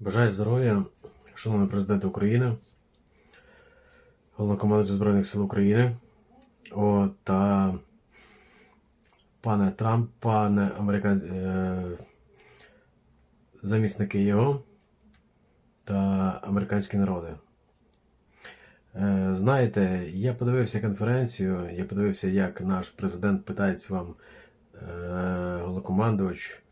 Бажаю здоров'я, шановний президент України, головнокомандуючий Збройних сил України о, та пане Трамп, пане Америка... е... замісники його та американські народи. Е, Знаєте, я подивився конференцію, я подивився, як наш президент питається вам, е, головнокомандувач,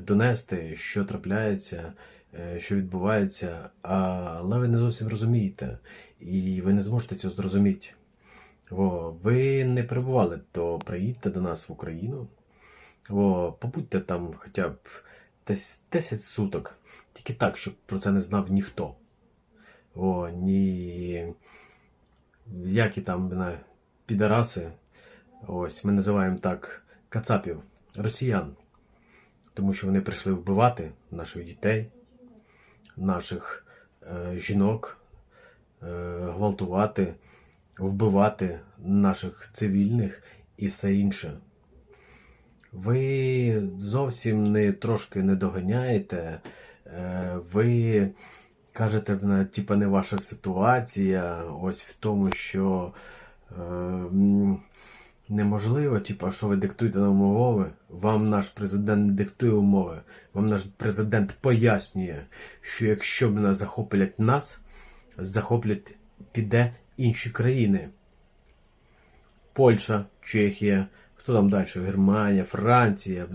донести, що трапляється, е, що відбувається, але ви не зовсім розумієте, і ви не зможете цього зрозуміти. Во, ви не перебували, то приїдьте до нас в Україну. Во, побудьте там хоча б десь 10 суток. Тільки так, щоб про це не знав ніхто. О, ні. Які там не, підараси. Ось, ми називаємо так кацапів, росіян. Тому що вони прийшли вбивати наших дітей, наших е, жінок, е, гвалтувати, вбивати наших цивільних і все інше. Ви зовсім не трошки не доганяєте. Е, ви кажете, типа не ваша ситуація, ось в тому, що е, неможливо, типа, що ви диктуєте нам умови. Вам наш президент не диктує умови. Вам наш президент пояснює, що якщо б нас захоплять нас, захоплять піде інші країни. Польща, Чехія, хто там далі? Германія, Франція,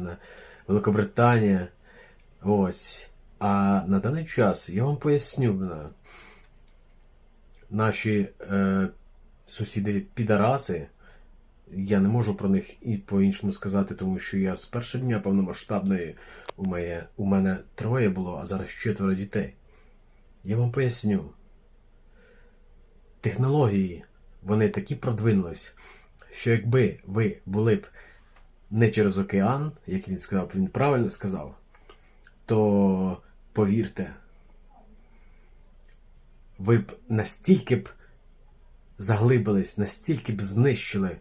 Великобританія. Ось. А на даний час я вам поясню, наші е, сусіди підараси. Я не можу про них і по-іншому сказати, тому що я з першого дня повномасштабної у мене, у мене троє було, а зараз четверо дітей. Я вам поясню. Технології, вони такі продвинулись, що якби ви були б не через океан, як він сказав, він правильно сказав, то повірте, ви б настільки б заглибились, настільки б знищили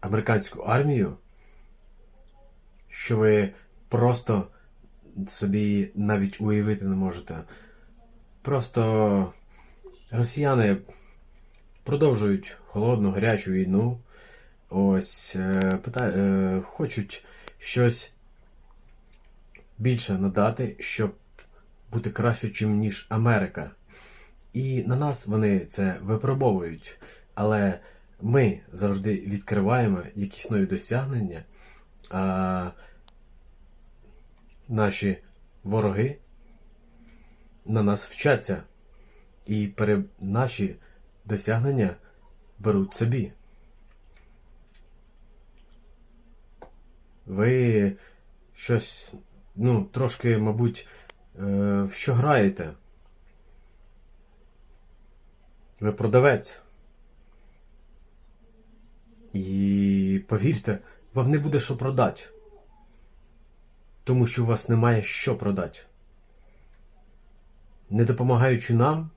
американську армію, що ви просто собі навіть уявити не можете. Просто росіяни продовжують холодну, гарячу війну. Ось е, пита... е, хочуть щось більше надати, щоб бути краще, чим ніж Америка. І на нас вони це випробовують. Але ми завжди відкриваємо якісь нові досягнення, а наші вороги на нас вчаться. І пере... наші досягнення беруть собі. Ви щось, ну, трошки, мабуть, е, в що граєте? Ви продавець. І повірте, вам не буде що продати. Тому що у вас немає що продати. Не допомагаючи нам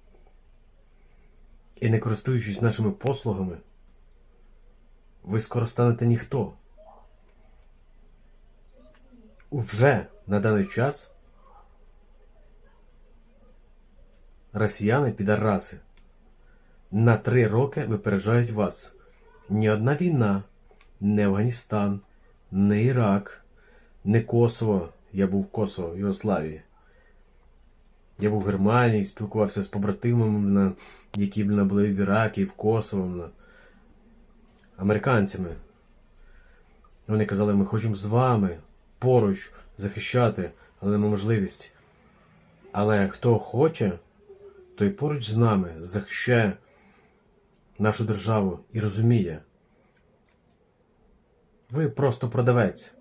і не користуючись нашими послугами, ви скоро станете ніхто. Вже на даний час росіяни підараси на три роки випереджають вас. Ні одна війна, не Афганістан, не Ірак, не Косово. Я був в Косово, в Югославії. Я був в Германії, спілкувався з побратимами, які були в Іракі, в Косово, американцями. Вони казали, ми хочемо з вами поруч захищати, але нема можливість. Але хто хоче, той поруч з нами захищає нашу державу і розуміє. Ви просто продавець.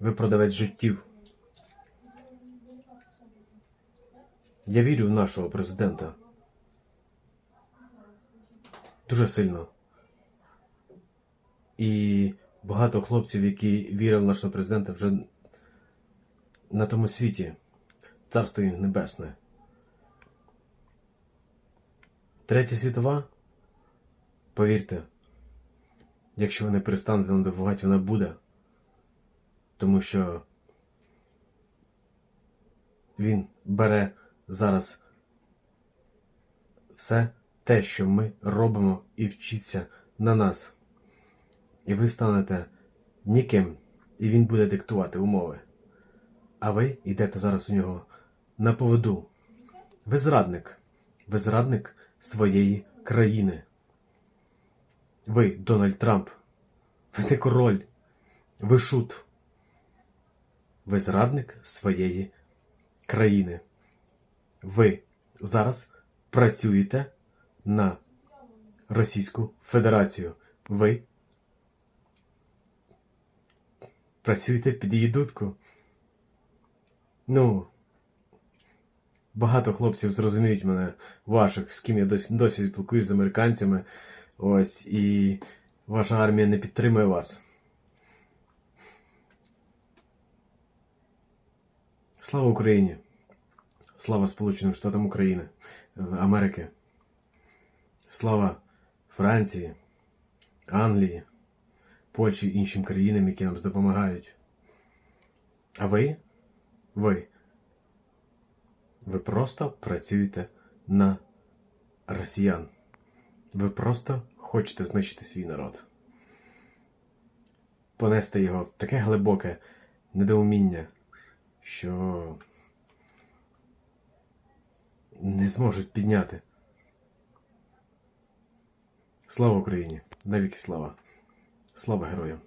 Ви продавець життів. Я вірю в нашого президента. Дуже сильно. І багато хлопців, які вірили в нашого президента, вже на тому світі. Царство їм небесне. Третя світова, повірте, якщо ви не перестанете нам допомагати, вона буде. Тому що він бере зараз все те, що ми робимо, і вчиться на нас. І ви станете ніким, і він буде диктувати умови. А ви йдете зараз у нього на поводу. Ви зрадник. Ви зрадник своєї країни. Ви, Дональд Трамп. Ви не король. Ви шут. Ви зрадник своєї країни. Ви зараз працюєте на Російську Федерацію. Ви працюєте під її дудку. Ну, багато хлопців зрозуміють мене, ваших, з ким я досі, спілкуюсь з американцями. Ось, і ваша армія не підтримує вас. Слава Україні! Слава Сполученим Штатам України, е, Америки. Слава Франції, Англії, Польщі і іншим країнам, які нам допомагають. А ви? Ви? Ви просто працюєте на росіян. Ви просто хочете знищити свій народ. Понести його в таке глибоке недоуміння, що не зможуть підняти. Слава Україні! Навіки слава! Слава героям!